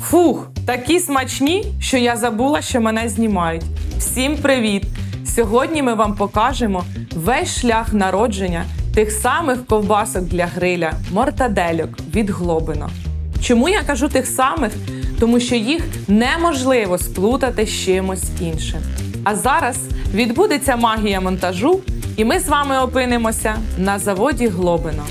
Фух, такі смачні, що я забула, що мене знімають. Всім привіт! Сьогодні ми вам покажемо весь шлях народження тих самих ковбасок для гриля, мортадельок від Глобино. Чому я кажу тих самих? Тому що їх неможливо сплутати з чимось іншим. А зараз відбудеться магія монтажу, і ми з вами опинимося на заводі Глобино.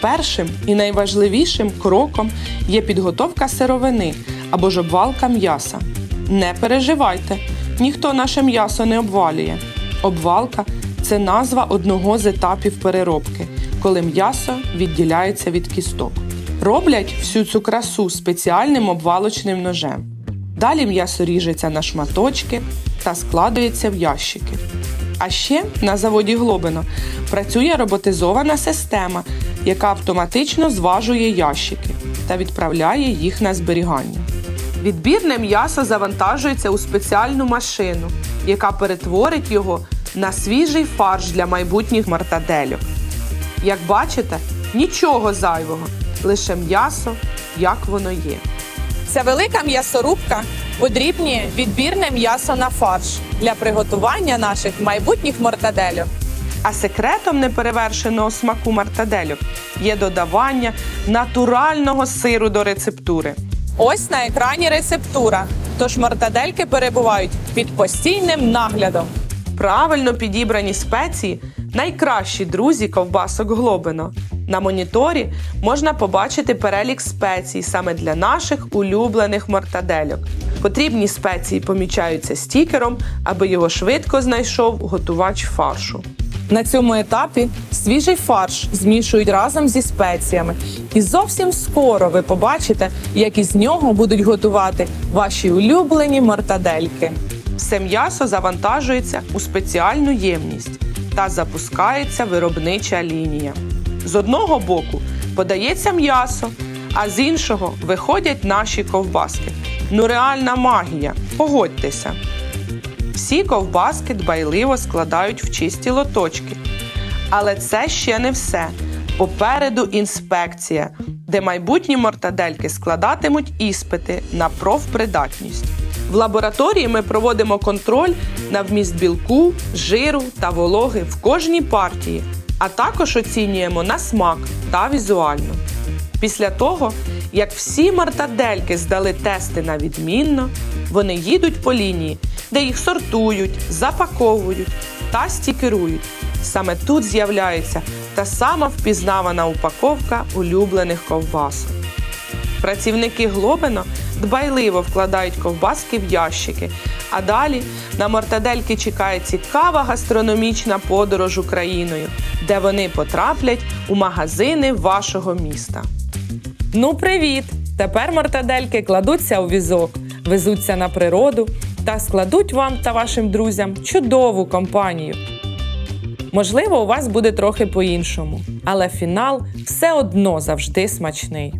Першим і найважливішим кроком є підготовка сировини або ж обвалка м'яса. Не переживайте, ніхто наше м'ясо не обвалює. Обвалка це назва одного з етапів переробки, коли м'ясо відділяється від кісток. Роблять всю цю красу спеціальним обвалочним ножем. Далі м'ясо ріжеться на шматочки та складується в ящики. А ще на заводі Глобино працює роботизована система, яка автоматично зважує ящики та відправляє їх на зберігання. Відбірне м'ясо завантажується у спеціальну машину, яка перетворить його на свіжий фарш для майбутніх мартадельок. Як бачите, нічого зайвого, лише м'ясо, як воно є. Ця велика м'ясорубка подрібнює відбірне м'ясо на фарш для приготування наших майбутніх мортадельок. А секретом неперевершеного смаку мартадельок є додавання натурального сиру до рецептури. Ось на екрані рецептура. Тож мортадельки перебувають під постійним наглядом. Правильно підібрані спеції найкращі друзі ковбасок Глобино. На моніторі можна побачити перелік спецій саме для наших улюблених мортадельок. Потрібні спеції помічаються стікером, аби його швидко знайшов готувач фаршу. На цьому етапі свіжий фарш змішують разом зі спеціями. І зовсім скоро ви побачите, як із нього будуть готувати ваші улюблені мортадельки. Все м'ясо завантажується у спеціальну ємність та запускається виробнича лінія. З одного боку подається м'ясо, а з іншого виходять наші ковбаски. Ну реальна магія, погодьтеся. Всі ковбаски дбайливо складають в чисті лоточки. Але це ще не все. Попереду інспекція, де майбутні мортадельки складатимуть іспити на профпридатність. В лабораторії ми проводимо контроль на вміст білку, жиру та вологи в кожній партії, а також оцінюємо на смак та візуально. Після того, як всі мартадельки здали тести на відмінно, вони їдуть по лінії, де їх сортують, запаковують та стікерують. Саме тут з'являється та сама впізнавана упаковка улюблених ковбасок. Працівники Глобино дбайливо вкладають ковбаски в ящики, а далі на мортадельки чекає цікава гастрономічна подорож Україною, де вони потраплять у магазини вашого міста. Ну, привіт! Тепер мортадельки кладуться у візок, везуться на природу та складуть вам та вашим друзям чудову компанію. Можливо, у вас буде трохи по-іншому, але фінал все одно завжди смачний.